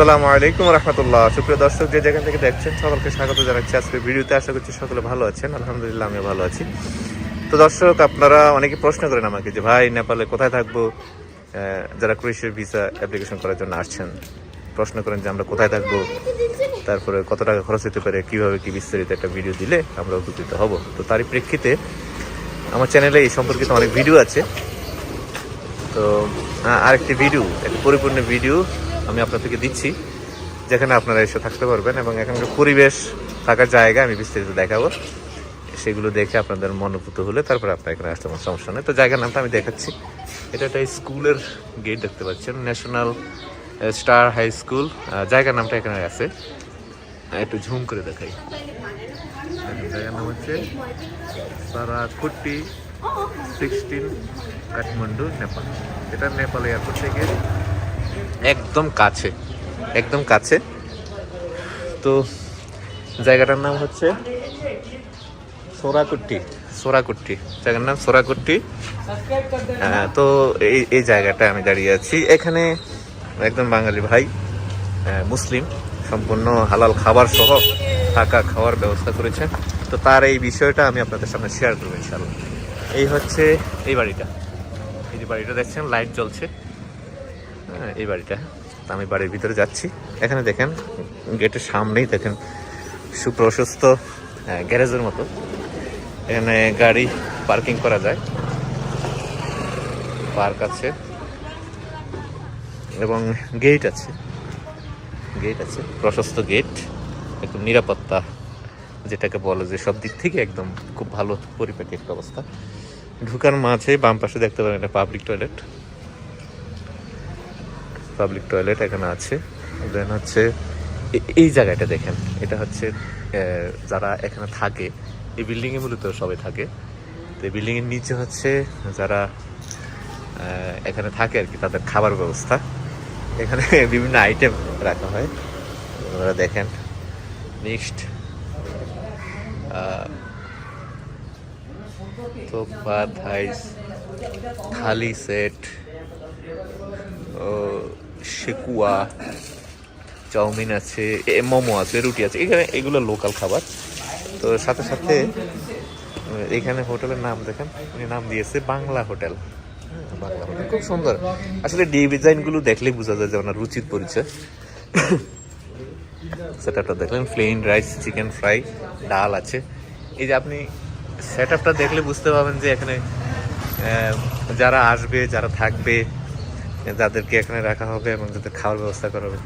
আসসালামু আলাইকুম রহমতুল্লাহ। সুপ্রিয় দর্শক, যে যেখান থেকে দেখছেন, সকলকে স্বাগত জানাচ্ছি আজকের ভিডিওতে। আশা করছি সকলে ভালো আছেন। আলহামদুলিল্লাহ আমি ভালো আছি। তো দর্শক, আপনারা অনেকে প্রশ্ন করেন আমাকে যে, ভাই, নেপালে কোথায় থাকব? যারা ক্রুইশের ভিসা অ্যাপ্লিকেশন করার জন্য আসছেন, প্রশ্ন করেন যে, আমরা কোথায় থাকব? তারপরে, কত টাকা খরচ হতে পারে? কীভাবে কি বিস্তারিত একটা ভিডিও দিলে আমরা উপকৃত হব? তো তারই প্রেক্ষিতে আমার চ্যানেলে এই সম্পর্কিত অনেক ভিডিও আছে। তো আরেকটি ভিডিও, একটি পরিপূর্ণ ভিডিও আমি আপনাদেরকে দিচ্ছি, যেখানে আপনারা এসে থাকতে পারবেন এবং এখানকার পরিবেশ, থাকার জায়গা আমি বিস্তারিত দেখাবো। সেগুলো দেখে আপনাদের মনোভূত হলে তারপরে আপনার এখানে আসতে আমার সমস্যা নেই। তো জায়গার নামটা আমি দেখাচ্ছি। এটা একটা স্কুলের গেট দেখতে পাচ্ছেন, ন্যাশনাল স্টার হাই স্কুল। জায়গার নামটা এখানে আছে। একটু ঝুম করে দেখাই। জায়গার নাম হচ্ছে সারাকুটি সিক্সটিন কাঠমান্ডু, নেপাল। এটা নেপাল এয়ারপোর্ট থেকে একদম কাছে একদম কাছে। তো জায়গাটার নাম হচ্ছে সোরাকুট্টি সোরাকুট্টি। জায়গার নাম সোরাকুট্টি। আহ, তো এই এই জায়গাটায় আমি দাঁড়িয়ে আছি। এখানে একদম বাঙালি ভাই মুসলিম সম্পূর্ণ হালাল খাবার সহ থাকা খাওয়ার ব্যবস্থা করেছেন। তো তার এই বিষয়টা আমি আপনাদের সামনে শেয়ার করব ইনশাল্লাহ এই হচ্ছে এই বাড়িটা। এই যে বাড়িটা দেখছেন লাইট জ্বলছে। হ্যাঁ, এই বাড়িটা। তো আমি বাড়ির ভিতরে যাচ্ছি। এখানে দেখেন গেটের সামনেই দেখেন সুপ্রশস্ত আহ, গ্যারেজের মতো। এখানে গাড়ি পার্কিং করা যায়। পার্ক আছে। এবং গেট আছে। গেট আছে প্রশস্ত গেট। একদম নিরাপত্তা যেটাকে বলে যে সব দিক থেকে একদম খুব ভালো পরিপাটি একটা অবস্থা। ঢুকার মাঝে বাম পাশে দেখতে পারেন এটা পাবলিক টয়লেট পাবলিক টয়লেট এখানে আছে। দেন হচ্ছে এই জায়গাটা দেখেন, এটা হচ্ছে যারা এখানে থাকে, এই বিল্ডিংয়ে মূলত সবাই থাকে। তো এই বিল্ডিংয়ের নিচে হচ্ছে যারা এখানে থাকে আর কি, তাদের খাবার ব্যবস্থা। এখানে বিভিন্ন আইটেম রাখা হয়। আপনারা দেখেন মিক্সড থাইস, থালি সেট ও শেকুয়া চাউমিন আছে মোমো আছে রুটি আছে এখানে এগুলো লোকাল খাবার। তো সাথে সাথে এখানে হোটেলের নাম দেখেন উনি নাম দিয়েছে বাংলা হোটেল। হ্যাঁ, বাংলা হোটেল খুব সুন্দর। আসলে ডি ডিজাইনগুলো দেখলেই বোঝা যায় যে ওনার রুচির পরিচয়। সেটআপটা দেখলেন প্লেন রাইস চিকেন ফ্রাই ডাল আছে। এই যে আপনি সেটআপটা দেখলে বুঝতে পারবেন যে এখানে যারা আসবে যারা থাকবে যাদেরকে এখানে রাখা হবে এবং যাদের খাওয়ার ব্যবস্থা করা হবে।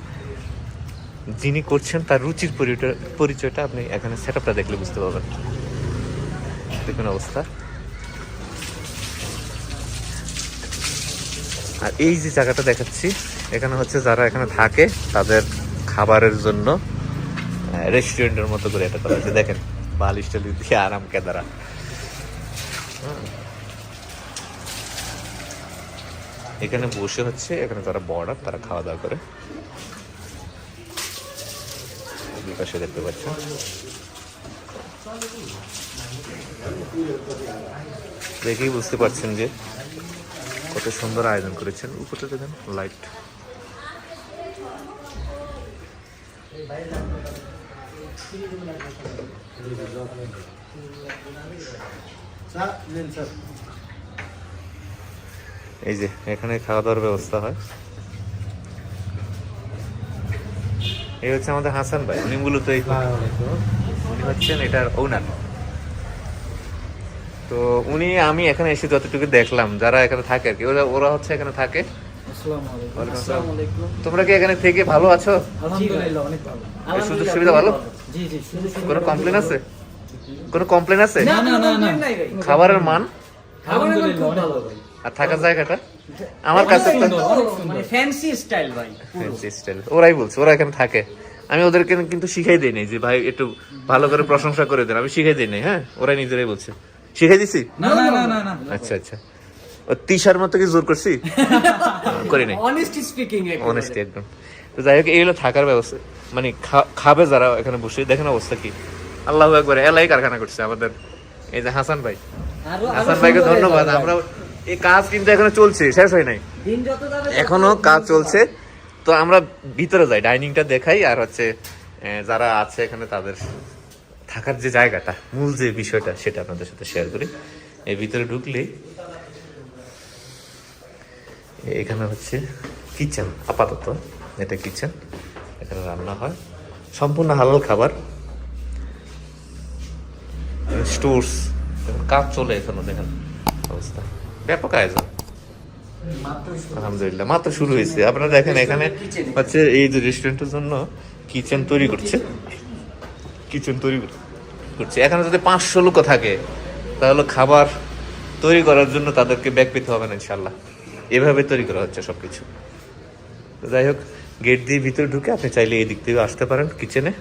যিনি করছেন, তার রুচির পরিচয়- পরিচয়টা আপনি এখানে সেট আপটা দেখলে বুঝতে পারবেন। দেখুন অবস্থা। আর এই যে জায়গাটা দেখাচ্ছি, এখানে হচ্ছে যারা এখানে থাকে, তাদের খাবারের জন্য রেস্টুরেন্টের মতো করে এটা করা হয়েছে। দেখেন, বালিশ টালি দিয়ে আরাম কেদারা এখানে বসে হচ্ছে, এখানে তারা বর্ডার তারা খাওয়া দাওয়া করে। পাশে দেখতে পাচ্ছেন। দেখেই বুঝতে পারছেন যে কত সুন্দর আয়োজন করেছেন। উপরে দেখেন লাইট এই যে এখানে খাওয়া দাওয়ার ব্যবস্থা হয়। এই হচ্ছে আমাদের হাসান ভাই উনি মূলত এই উনি হচ্ছেন এটার ওনার তো উনি আমি এখানে এসে যতটুকু দেখলাম যারা এখানে থাকে আর কি ওরা ওরা হচ্ছে এখানে থাকে। তোমরা কি এখানে থেকে ভালো আছো? আলহামদুলিল্লাহ অনেক সুযোগ সুবিধা ভালো? কোনো কমপ্লেন আছে? কোনো কমপ্লেন আছে? না না না না। খাবারের মান? আর থাকার জায়গাটা? আমার কাছে সুন্দর। মানে ফ্যান্সি স্টাইল ভাই fancy style। ওরাই বলছে ওরা এখানে থাকে। আমি ওদেরকে কিন্তু শিখাই দিই নাই যে ভাই একটু ভালো করে প্রশংসা করে দেন। আমি শিখাই দিই নাই হ্যাঁ? ওরাই নিজেরাই বলছে। শিখাই দিছি? না না না আচ্ছা আচ্ছা। ও তিসার মতো কি জোর করছি? করি নাই। অনেস্টি স্পিকিং অনেস্টি একদম। তো যাই হোক এইগুলো থাকার ব্যবস্থা। মানে খাবে যারা এখানে বসে। দেখেন অবস্থা কি। আল্লাহ একবার এলাই কারখানা করছে আমাদের। এই যে হাসান ভাই। হাসান ভাইকে ধন্যবাদ। আমরা এই কাজ কিন্তু এখনও চলছে শেষ হয় নাই। এখনও কাজ চলছে। তো আমরা ভিতরে যাই ডাইনিংটা দেখাই আর হচ্ছে যারা আছে এখানে তাদের থাকার যে জায়গাটা মূল যে বিষয়টা সেটা আপনাদের সাথে শেয়ার করি। এই ভিতরে ঢুকলেই এখানে হচ্ছে কিচেন আপাতত এটা কিচেন এখানে রান্না হয়। সম্পূর্ণ হালাল খাবার। স্টোর্স কাজ চলে এখনও দেখেন অবস্থা। ব্যাপক আয়োজন। আলহামদুলিল্লাহ, মাত্র শুরু হয়েছে। আপনারা দেখেন এখানে হচ্ছে এই যে রেস্টুরেন্টের জন্য কিচেন তৈরি করছে। কিচেন তৈরি করছে। এখানে যদি পাঁচশো লোক থাকে, তাহলে খাবার তৈরি করার জন্য তাদেরকে ব্যাগ পেতে হবে না ইনশাল্লাহ এভাবে তৈরি করা হচ্ছে সবকিছু। তো যাই হোক গেট দিয়ে ভিতরে ঢুকে আপনি চাইলে এই দিক থেকেও আসতে পারেন কিচেনে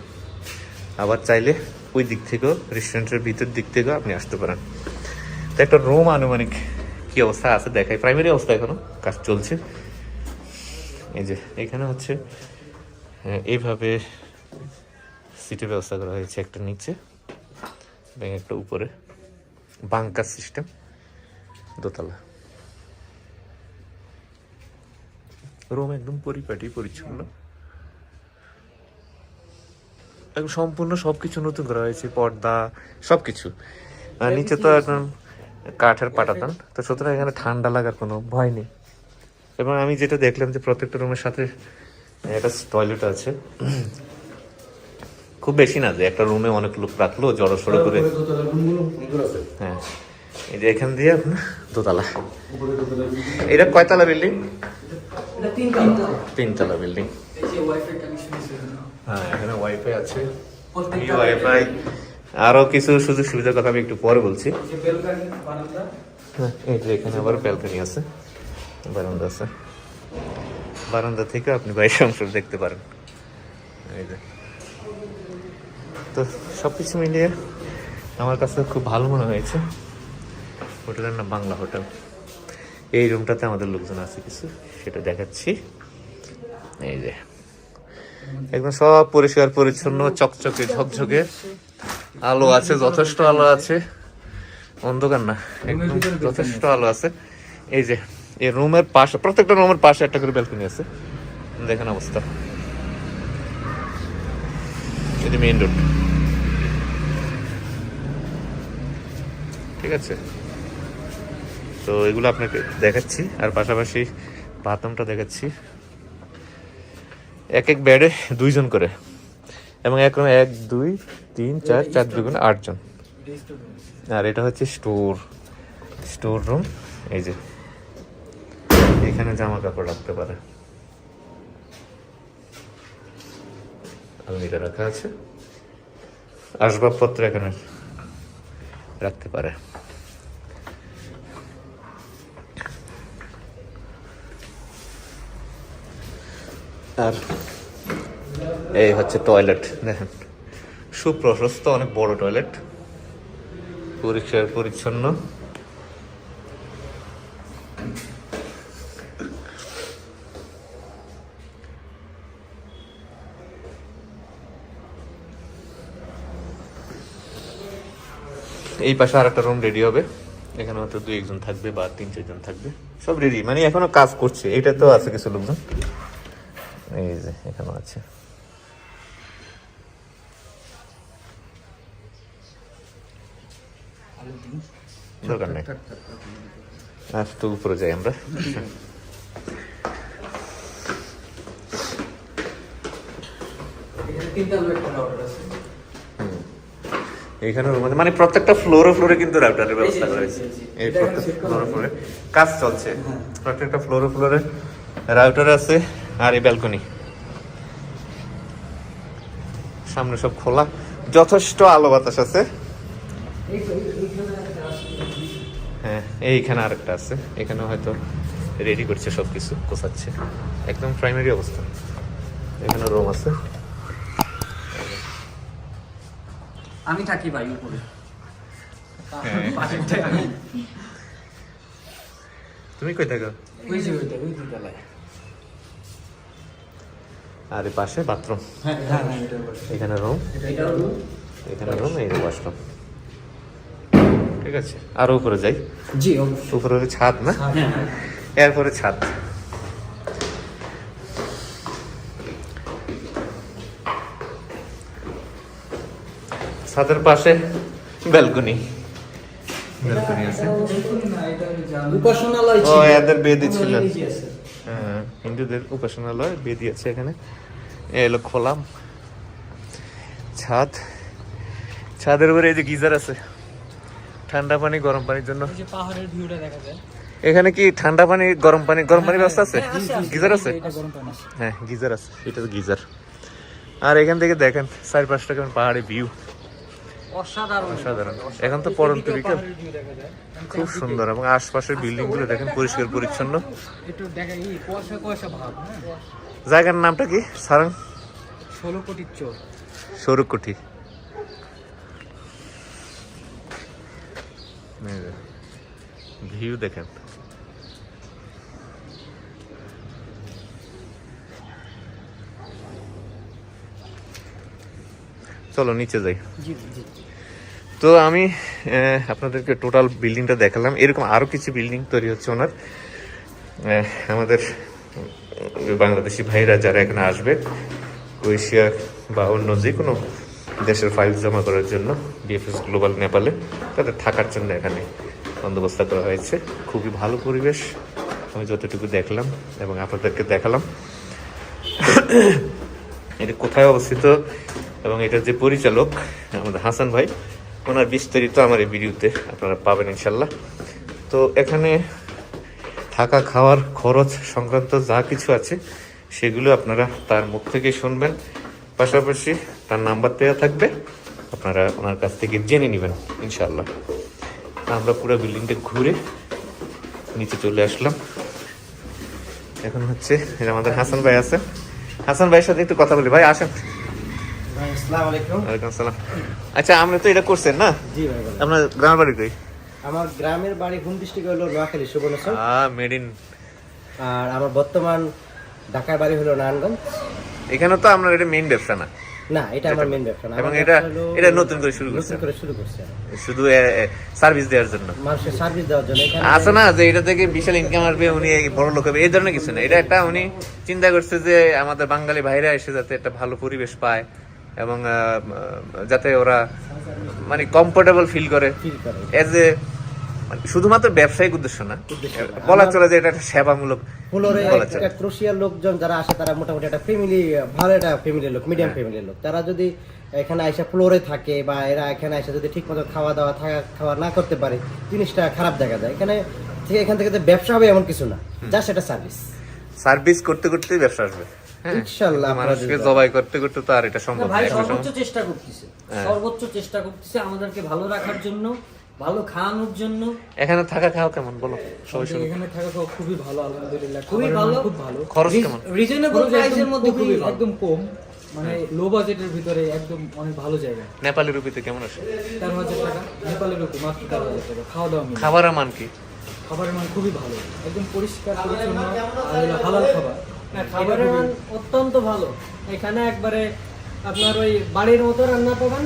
আবার চাইলে ওই দিক থেকেও রেস্টুরেন্টের ভিতর দিক থেকেও আপনি আসতে পারেন। তো একটা রুম আনুমানিক কি অবস্থা আছে দেখাই। প্রাইমারি অবস্থা এখনও কাজ চলছে। এই যে এখানে হচ্ছে এইভাবে সিটের ব্যবস্থা করা হয়েছে একটা নিচে এবং একটা উপরে। বাংকার সিস্টেম দোতলা। রুম একদম পরিপাটি পরিচ্ছন্ন। একদম সম্পূর্ণ সবকিছু নতুন করা হয়েছে পর্দা সবকিছু। আর নিচে তো একদম কাঠের পাটাতন। তো সুতরাং এখানে ঠান্ডা লাগার কোনো ভয় নেই। এবং আমি যেটা দেখলাম যে প্রত্যেকটা রুমের সাথে একটা টয়লেট আছে। খুব বেশি না যে একটা রুমে অনেক লোক রাখল জড়ো সড়ো করে। হ্যাঁ। এই যে এখান দিয়ে আপনার দোতলা। এটা কয়তলা বিল্ডিং এটা তিন কালার তিনতলা বিল্ডিং এই যে ওয়াইফাই কানেকশন আছে হ্যাঁ এখানে ওয়াইফাই আছে। ওয়াইফাই আরও কিছু সুযোগ সুবিধার কথা আমি একটু পরে বলছি। হ্যাঁ, এই যে এখানে আবার ব্যালকনি আছে। বারান্দা আছে। বারান্দা থেকে আপনি বাইরের অংশ দেখতে পারেন। এই যে। তো সব কিছু মিলিয়ে আমার কাছে খুব ভালো মনে হয়েছে। হোটেলের নাম বাংলা হোটেল। এই রুমটাতে আমাদের লোকজন আছে কিছু সেটা দেখাচ্ছি। এই যে। একদম সব পরিষ্কার পরিচ্ছন্ন চকচকে ঝকঝকে। আলো আছে, যথেষ্ট আলো আছে। অন্ধকার না যথেষ্ট আলো আছে। এই যে, এই রুমের পাশে, প্রত্যেকটা রুমের পাশে একটা করে ব্যালকনি আছে। দেখেন অবস্থা। এটি মেইন রোড ঠিক আছে? তো এগুলো আপনাকে দেখাচ্ছি, আর পাশাপাশি বাথরুমটা দেখাচ্ছি। এক এক বেডে দুইজন করে। এবং এক এক দুই তিন চার চার দুগুণ আটজন। আর এটা হচ্ছে স্টোর। Store room. এই যে। এখানে জামা কাপড় রাখতে পারে। আলমিরা রাখা আছে। আসবাবপত্র এখানে রাখতে পারে। আর এই হচ্ছে টয়লেট দেখেন সুপ্রশস্ত, অনেক বড় টয়লেট পরিষ্কার পরিচ্ছন্ন। এই পাশে আর একটা রুম রেডি হবে। এখানে হয়তো দুই একজন থাকবে বা তিন চারজন থাকবে। সব রেডি মানে এখনও কাজ করছে। এটা তো আছে কিছু লোকজন। এই যে এখানে আছে। দরকার নেই। তো উপরে যাই আমরা। এখানে রুম- মানে প্রত্যেকটা ফ্লোরে ফ্লোরে কিন্তু রাউটারের ব্যবস্থা করেছে এই প্রত্যেক ফ্লোরে ফ্লোরে কাজ চলছে। হ্যাঁ। প্রত্যেকটা ফ্লোরে ফ্লোরে রাউটার আছে আর এই ব্যালকনি সামনে সব খোলা। যথেষ্ট আলো বাতাস আছে এই তো, এই- এইখানে একটা আছে। হ্যাঁ এইখানে আরেকটা আছে। এখানে হয়তো রেডি করছে সব কিছু গোছাচ্ছে। একদম প্রাইমারি অবস্থা। এখানে রুম আছে। আমি থাকি ভাই উপরে। হ্যাঁ। তুমি কই থাকো? ওই যে ওই দুতলায়। আর এই পাশে বাথরুম হ্যাঁ, হ্যাঁ। এখানে রুম এখানে রুম এই ওয়াশরুম ঠিক আছে। আরও উপরে যাই। জি উপরে ছাদ না? এরপরে ছাদ। ছাদের পাশে ব্যালকনি। আছে। এদের হ্যাঁ হিন্দুদের উপাসনালয় আছে এখানে। এলো খোলাম। ছাদ। ছাদের উপরে এই যে গিজার আছে। ঠান্ডা পানি গরম পানির জন্য। এই যে পাহাড়ের ভিউটা দেখা যায়। এখানে কি ঠান্ডা পানি গরম পানি গরম পানির ব্যবস্থা আছে? হ্যাঁ। গিজার আছে। হ্যাঁ গিজার আছে। এটা তো গিজার। আর এখান থেকে দেখেন চার পাঁচটা কেমন পাহাড়ে ভিউ। অসাধারণ। অসাধারণ। এখন তো পরন্ত বিকেল। খুব সুন্দর। এবং আশপাশের বিল্ডিংগুলো দেখেন পরিষ্কার পরিচ্ছন্ন। হ্যাঁ। জায়গার নামটা কি সারাং? ষোলো কোটির চোর। সৌরকুঠি ভিউ দেখেন। চলো নিচে যাই। তো আমি আপনাদেরকে টোটাল বিল্ডিংটা দেখালাম। এরকম আরও কিছু বিল্ডিং তৈরি হচ্ছে ওনার। আমাদের বাংলাদেশি ভাইরা যারা এখানে আসবে ক্রোয়েশিয়া বা অন্য যে কোনো দেশের ফাইল জমা করার জন্য। বিএফএস গ্লোবাল নেপালে তাদের থাকার জন্য এখানে বন্দোবস্ত করা হয়েছে। খুবই ভালো পরিবেশ। আমি যতটুকু দেখলাম এবং আপনাদেরকে দেখালাম। এটা কোথায় অবস্থিত এবং এটার যে পরিচালক আমাদের হাসান ভাই, ওনার বিস্তারিত আমার এই ভিডিওতে আপনারা পাবেন ইনশাল্লাহ তো এখানে থাকা, খাওয়ার খরচ সংক্রান্ত যা কিছু আছে, সেগুলো আপনারা তার মুখ থেকে শুনবেন। পাশাপাশি তার নাম্বার দেওয়া থাকবে। আপনারা ওনার কাছ থেকে জেনে নেবেন ইনশাল্লাহ আমরা পুরো বিল্ডিংটা ঘুরে নিচে চলে আসলাম। এখন হচ্ছে আমাদের হাসান ভাই আছে। হাসান ভাইয়ের সাথে একটু কথা বলি। ভাই আসেন। ভাই আসসালামু আলাইকুম। ওয়ালাইকুম আসসালাম। আচ্ছা আপনি তো এটা করছেন না? জি ভাই বলেন। আপনার গ্রামের বাড়ি কই? আমার গ্রামের বাড়ি হুম ডিস্ট্রিক্ট হলো নোয়াখালী সুবর্ণচর মেড ইন আর আমার বর্তমান ঢাকার বাড়ি হলো নারায়ণগঞ্জ। এখানে তো আপনার এটা মেইন ব্যবসা না। না এটা আমার মেন ব্যবসা না। এবং এটা এটা নতুন করে শুরু করছে। করে শুরু করছে। শুধু সার্ভিস দেওয়ার জন্য। মানুষের সার্ভিস দেওয়ার জন্য। এখানে আছে না যে এটা থেকে বিশাল ইনকাম আসবে উনি বড় লোক হবে এই ধরনের কিছু না। এটা একটা উনি চিন্তা করছে যে আমাদের বাঙালি ভাইরা এসে যাতে একটা ভালো পরিবেশ পায় এবং যাতে ওরা মানে কমফোর্টেবল ফিল করে। ফিল করে। এজ এ শুধুমাত্র ব্যবসায়িক উদ্দেশ্য না বলা চলে যে এটা একটা সেবামূলক। একটা ক্রোশিয়ার লোকজন যারা আসে তারা মোটামুটি একটা ফ্যামিলি ভালো একটা ফ্যামিলির লোক মিডিয়াম ফ্যামিলির লোক। তারা যদি এখানে এসে ফ্লোরে থাকে বা এরা এখানে এসে যদি ঠিক মতো খাওয়া দাওয়া থাকা খাওয়া না করতে পারে জিনিসটা খারাপ দেখা যায়। এখানে থেকে এখান থেকে যে ব্যবসা হবে এমন কিছু না যা সেটা সার্ভিস সার্ভিস করতে করতে ব্যবসা আসবে। হ্যাঁ। ইনশাল্লাহ কিন্তু মানুষকে জবাই করতে করতে তো আর এটা সম্ভব না ভাই সর্বোচ্চ চেষ্টা করতেছে। হ্যাঁ। সর্বোচ্চ চেষ্টা করতেছে আমাদেরকে ভালো রাখার জন্য। ভালো খাওয়ানোর জন্য। এখানে থাকা খাওয়া কেমন? বলো সবাই শুনুন এখানে থাকা খাওয়া খুবই ভালো আলহামদুলিল্লাহ। খুবই ভালো। মান খুব ভালো। খরচ কেমন? রিজনেবল প্রাইসের মধ্যে খুবই একদম কম মানে লো বাজেটের ভিতরে একদম অনেক ভালো জায়গা। নেপালি রুপিতে কেমন আছে তেরো হাজার টাকা। নেপালের উপর মাত্র তেরো হাজার টাকা। খাওয়া দাওয়া মিলে। খাবারের মান কি? খাবারের মান খুবই ভালো। একদম পরিষ্কার পরিচ্ছন্ন আর হালাল খাবার। হ্যাঁ, খাবারের মান অত্যন্ত ভালো। এখানে একবারে আপনার ওই বাড়ির মতো রান্না পাবেন।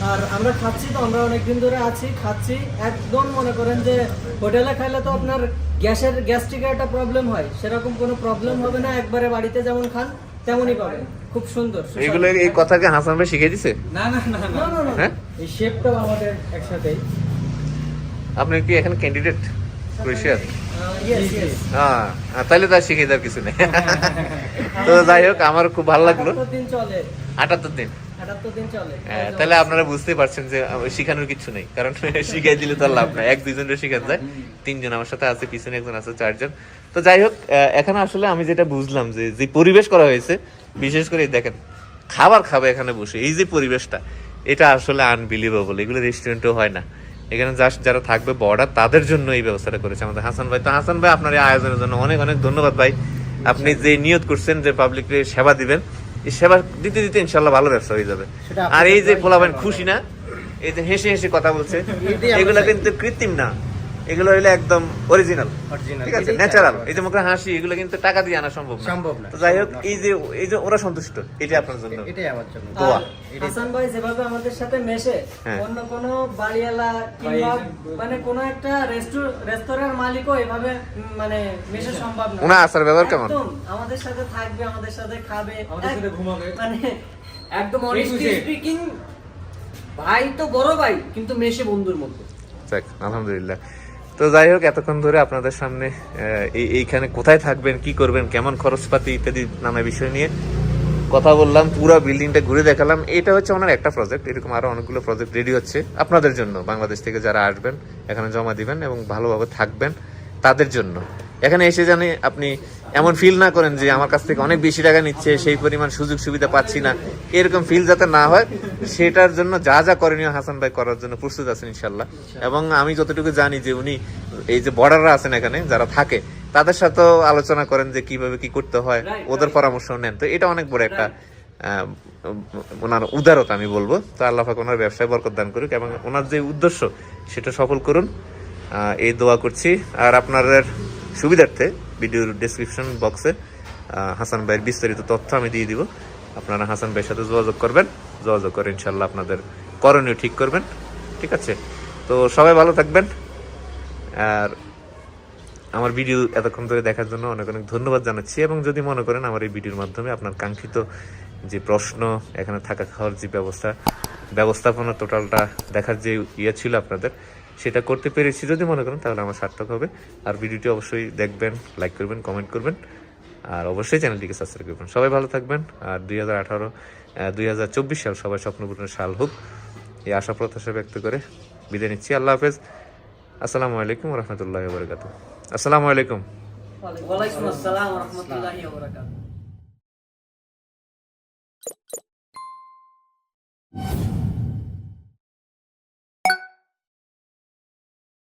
আর আমরা খাচ্ছি তো আমরা অনেকদিন ধরে আছি খাচ্ছি। একদম মনে করেন যে হোটেলে খাইলে তো আপনার গ্যাসের গ্যাস্ট্রিকের একটা প্রবলেম হয়। সেরকম কোনো প্রবলেম হবে না একবারে বাড়িতে যেমন খান তেমনই পাবেন। খুব সুন্দর এগুলো এই কথাকে হাসান ভাই শিখিয়ে দিছে? না না না না। না না না। হ্যাঁ? এই শেপটাও আমাদের একসাথেই। আপনি কি এখানে ক্যান্ডিডেট ক্রোয়েশিয়ার হ্যাঁ তাহলে শিখিয়ে দেওয়ার কিছু নেই। তো যাই হোক আমার খুব ভালো লাগল। আটাত্তর দিন। হ্যাঁ, তাহলে আপনারা বুঝতেই পারছেন যে শিখানোর কিছু নেই। কারণ শিখিয়ে দিলে তো লাভ নাই। এক যায়। তিনজন আমার সাথে আছে পিছনে একজন আছে চারজন। তো যাই হোক এখানে আসলে আমি যেটা বুঝলাম যে যে পরিবেশ করা হয়েছে বিশেষ করে দেখেন খাবার খাবে এখানে বসে। এই যে পরিবেশটা এটা আসলে আনবিলিভেবল এগুলো রেস্টুরেন্টেও হয় না। এখানে জাস্ট যারা থাকবে বর্ডার তাদের জন্য এই ব্যবস্থাটা করেছে আমাদের হাসান ভাই। তো হাসান ভাই আপনার এই আয়োজনের জন্য অনেক অনেক ধন্যবাদ ভাই। আপনি যে নিয়ত করছেন যে পাবলিককে সেবা দিবেন সেবা দিতে দিতে ইনশাল্লাহ ভালো ব্যবসা হয়ে যাবে। আর এই যে পোলাবেন খুশি না? এই যে হেসে হেসে কথা বলছে। এগুলো। কিন্তু কৃত্রিম না। এগুলো হইলে একদম অরিজিনাল ঠিক আছে? ন্যাচারাল এই যে মুখে হাসি এগুলো কিন্তু টাকা দিয়ে আনা সম্ভব না। সম্ভব না। তো যাই হোক এই যে এই যে ওরা সন্তুষ্ট এটা আপনার জন্য। এটাই আমার জন্য। দোয়া। হাসান ভাই যেভাবে আমাদের সাথে মেশে হ্যাঁ। অন্য কোনো বাড়িওয়ালা কিংবা মানে কোনো একটা রেস্তোরাঁর মালিকও এভাবে মানে মেশে সম্ভব না। ব্যবহার কেমন? আমাদের সাথে থাকবে আমাদের সাথে খাবে আমাদের সাথে ঘুমাবে। মানে একদম অনেস্টলি স্পিকিং ভাই তো বড় ভাই কিন্তু মেশে বন্ধুর মতো। আলহামদুলিল্লাহ। তো যাই হোক, এতক্ষণ ধরে আপনাদের সামনে এই এইখানে কোথায় থাকবেন, কি করবেন, কেমন খরচপাতি ইত্যাদি নানা বিষয় নিয়ে কথা বললাম, পুরো বিল্ডিংটা ঘুরে দেখালাম। এটা হচ্ছে ওনার একটা প্রজেক্ট এরকম আরও অনেকগুলো প্রজেক্ট রেডি হচ্ছে আপনাদের জন্য। বাংলাদেশ থেকে যারা আসবেন, এখানে জমা দিবেন এবং ভালোভাবে থাকবেন তাদের জন্য। এখানে এসে জানি আপনি এমন ফিল না করেন যে আমার কাছ থেকে অনেক বেশি টাকা নিচ্ছে সেই পরিমাণ সুযোগ সুবিধা পাচ্ছি না। এরকম ফিল যাতে না হয় সেটার জন্য যা যা করণীয় হাসান ভাই করার জন্য প্রস্তুত আছেন ইনশাল্লাহ। এবং আমি যতটুকু জানি যে উনি এই যে বর্ডাররা আছেন এখানে যারা থাকে তাদের সাথেও আলোচনা করেন যে কীভাবে কি করতে হয় ওদের পরামর্শ নেন। তো এটা অনেক বড় একটা ওনার উদারতা আমি বলব। তো আল্লাহ পাক ওনার ব্যবসায় বরকত দান করুক এবং ওনার যে উদ্দেশ্য সেটা সফল করুন। এই দোয়া করছি। আর আপনাদের সুবিধার্থে ভিডিওর ডেসক্রিপশন বক্সে হাসান ভাইয়ের বিস্তারিত তথ্য আমি দিয়ে দিব। আপনারা হাসান ভাইয়ের সাথে যোগাযোগ করবেন। যোগাযোগ করে ইনশাল্লাহ আপনাদের করণীয় ঠিক করবেন। ঠিক আছে? তো সবাই ভালো থাকবেন। আর আমার ভিডিও এতক্ষণ ধরে দেখার জন্য অনেক অনেক ধন্যবাদ জানাচ্ছি। এবং যদি মনে করেন আমার এই ভিডিওর মাধ্যমে আপনার কাঙ্ক্ষিত যে প্রশ্ন, এখানে থাকা খাওয়ার যে ব্যবস্থা, ব্যবস্থাপনা টোটালটা দেখার যে ইয়ে ছিল আপনাদের সেটা করতে পেরেছি যদি মনে করেন, তাহলে আমার সার্থক হবে। আর ভিডিওটি অবশ্যই দেখবেন লাইক করবেন কমেন্ট করবেন। আর অবশ্যই চ্যানেলটিকে সাবস্ক্রাইব করবেন। সবাই ভালো থাকবেন। আর দুই হাজার আঠারো দুই হাজার চব্বিশ সাল সবাই স্বপ্নপূরণের সাল হোক। এই আশা, প্রত্যাশা ব্যক্ত করে বিদায় নিচ্ছি। আল্লাহ হাফেজ। আসসালামু আলাইকুম রহমতুল্লাহ বরকাত আসসালামু আলাইকুম।